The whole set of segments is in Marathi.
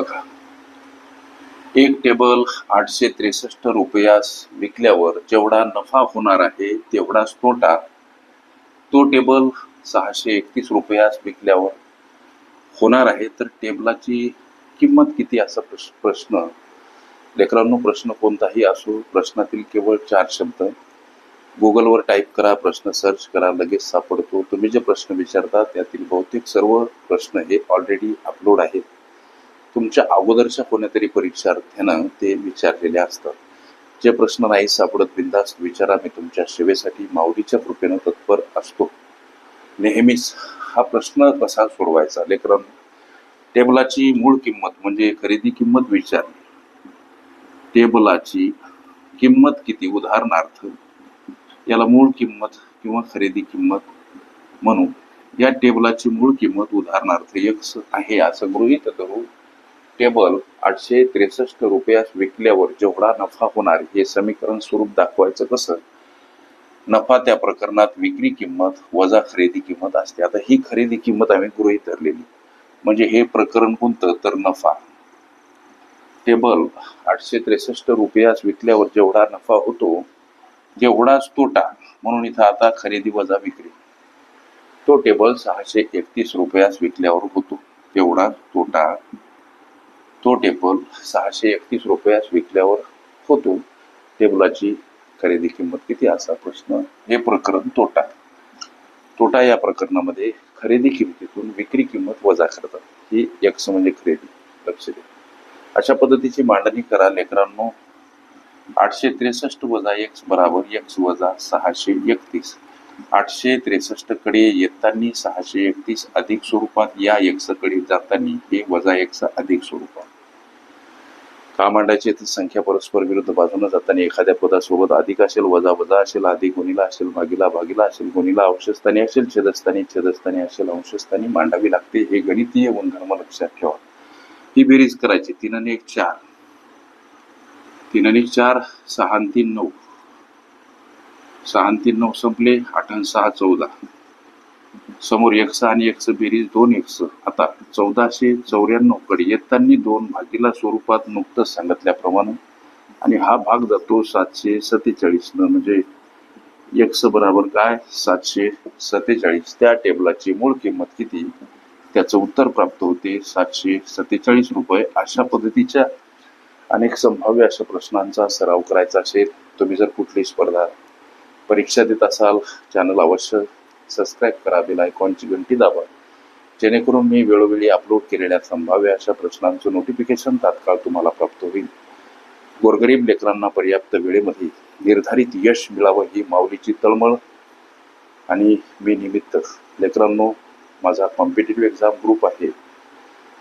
बघा. एक टेबल आठशे त्रेसष्ट रुपयास विकल्यावर जेवढा नफा होणार आहे तेवढाच तोटा. तो टेबल सहाशे एकतीस रुपयास विकल्यावर होणार आहे. तर टेबलाची किंमत किती? असा प्रश- प्रश्न. लेकरांनो प्रश्न कोणताही असो प्रश्नातील केवळ चार शब्द. गुगलवर टाईप करा प्रश्न सर्च करा लगेच सापडतो. तुम्ही जे प्रश्न विचारता त्यातील बहुतेक सर्व प्रश्न हे ऑलरेडी अपलोड आहेत. तुमच्या अगोदरच्या कोणत्यातरी परीक्षार्थ्यानं ते विचारलेले असतात. जे प्रश्न नाही सापडत बिंदास्त विचारा मी तुमच्या सेवेसाठी माऊलीच्या कृपेनं तत्पर असतो. नेहमीच हा प्रश्न कसा सोडवायचा? लेकरांनो टेबलाची मूळ किंमत म्हणजे खरेदी किंमत विचारली. टेबलाची किंमत किती? उदाहरणार्थ याला मूळ किंमत किंवा खरेदी किंमत म्हणू. या टेबलाची मूळ किंमत उदाहरणार्थ एक्स आहे असं गृहीत धरू टेबल आठशे त्रेसष्ट रुपयास विकल्यावर जेवढा नफा होणार हे समीकरण स्वरूप दाखवायचं कसं? नफा त्या प्रकरणात विक्री किंमत वजा खरेदी किंमत असते. आता ही खरेदी किंमत आम्ही गृहित धरलेली. म्हणजे हे प्रकरण कोणतं तर नफा. टेबल आठशे त्रेसष्ट रुपयास विकल्यावर जेवढा नफा होतो तेवढाच तोटा. म्हणून इथं आता खरेदी वजा विक्री. तो टेबल सहाशे एकतीस रुपयास विकल्यावर होतो. तेवढा तोटा. तो टेबल सहाशे एकतीस रुपयास विकल्यावर होतो. टेबलाची खरेदी किंमत किती असा प्रश्न हे प्रकरण तोटा. तोटा या प्रकरणामध्ये खरेदी किमतीतून विक्री किंमत वजा करतात. ही एक्स म्हणजे खरेदी. लक्ष द्या. अशा पद्धतीची मांडणी करा लेकरांनो. आठशे त्रेसष्ट वजा एक्स बराबर एक्स वजा सहाशे एकतीस. आठशे त्रेसष्टकडे येताना सहाशे एकतीस अधिक स्वरूपात या एक्सकडे जाताना हे वजा एक्स अधिक स्वरूपात का मांडायची तर संख्या परस्पर विरुद्ध बाजूने जाताना एखाद्या पदासोबत अधिक असेल वजा वजा असेल अधिक गुणिला असेल भागीला भागीला असेल गुणिला अंशस्थानी असेल छेदस्थानी छेदस्थानी असेल अंशस्थानी मांडावी लागते हे गणितीय गुणधर्म लक्षात ठेवा. ही बेरीज करायची. तीन आणि एक चार. तीन आणि चार सहा तीन नऊ. सहा तीन नऊ संपले. आठ आणि सहा चौदा. समोर एक्स आणि एक्स बेरीज दोन एक्स आता चौदाशे चौऱ्याण्णवकडे येताना दोन भागीला स्वरूपात नुकतंच सांगितल्याप्रमाणे आणि हा भाग जातो सातशे सत्तेचाळीस न म्हणजे एक्स बराबर काय? सातशे सत्तेचाळीस. त्या टेबलाची मूळ किंमत किती? त्याचं उत्तर प्राप्त होते सातशे सत्तेचाळीस रुपये. अशा पद्धतीच्या अनेक संभाव्य अशा प्रश्नांचा सराव करायचा असेल. तुम्ही जर कुठली स्पर्धा परीक्षा देत असाल चॅनल अवश्य सबस्क्राईब करा बेल आयकॉनची घंटी दाबा. जेणेकरून मी वेळोवेळी अपलोड केलेल्या संभाव्य अशा प्रश्नांचं नोटिफिकेशन तात्काळ तुम्हाला प्राप्त होईल. गोरगरीब लेकरांना पर्याप्त वेळेमध्ये निर्धारित यश मिळावं ही माऊलीची तळमळ. आणि मी निमित्त लेकरांनो माझा कॉम्पिटेटिव्ह एक्झाम ग्रुप आहे.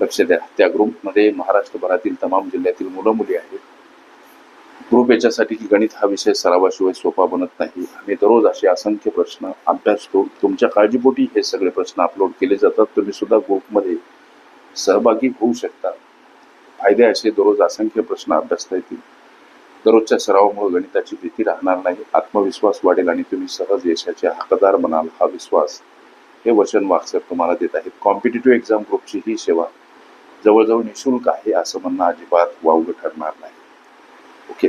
लक्ष द्या. त्या ग्रुपमध्ये महाराष्ट्रभरातील तमाम जिल्ह्यातील मुलं मुली आहेत. ग्रुप याच्यासाठी की गणित हा विषय सरावाशिवाय सोपा बनत नाही. आम्ही दररोज असे असंख्य प्रश्न अभ्यासतो तुमच्या काळजीपोटी हे सगळे प्रश्न अपलोड केले जातात. तुम्ही सुद्धा ग्रुपमध्ये सहभागी होऊ शकता. फायदे असे दररोज असंख्य प्रश्न अभ्यासता येतील. दररोजच्या सरावामुळे गणिताची भीती राहणार नाही. आत्मविश्वास वाढेल आणि तुम्ही सहज यशाचे हकदार बनाल हा विश्वास हे वचन वाक्सर तुम्हाला देत आहेत. कॉम्पिटेटिव्ह एक्झाम ग्रुपची ही सेवा जवळजवळ निशुल्क आहे असं म्हणणं अजिबात वावगं ठरणार नाही. ओके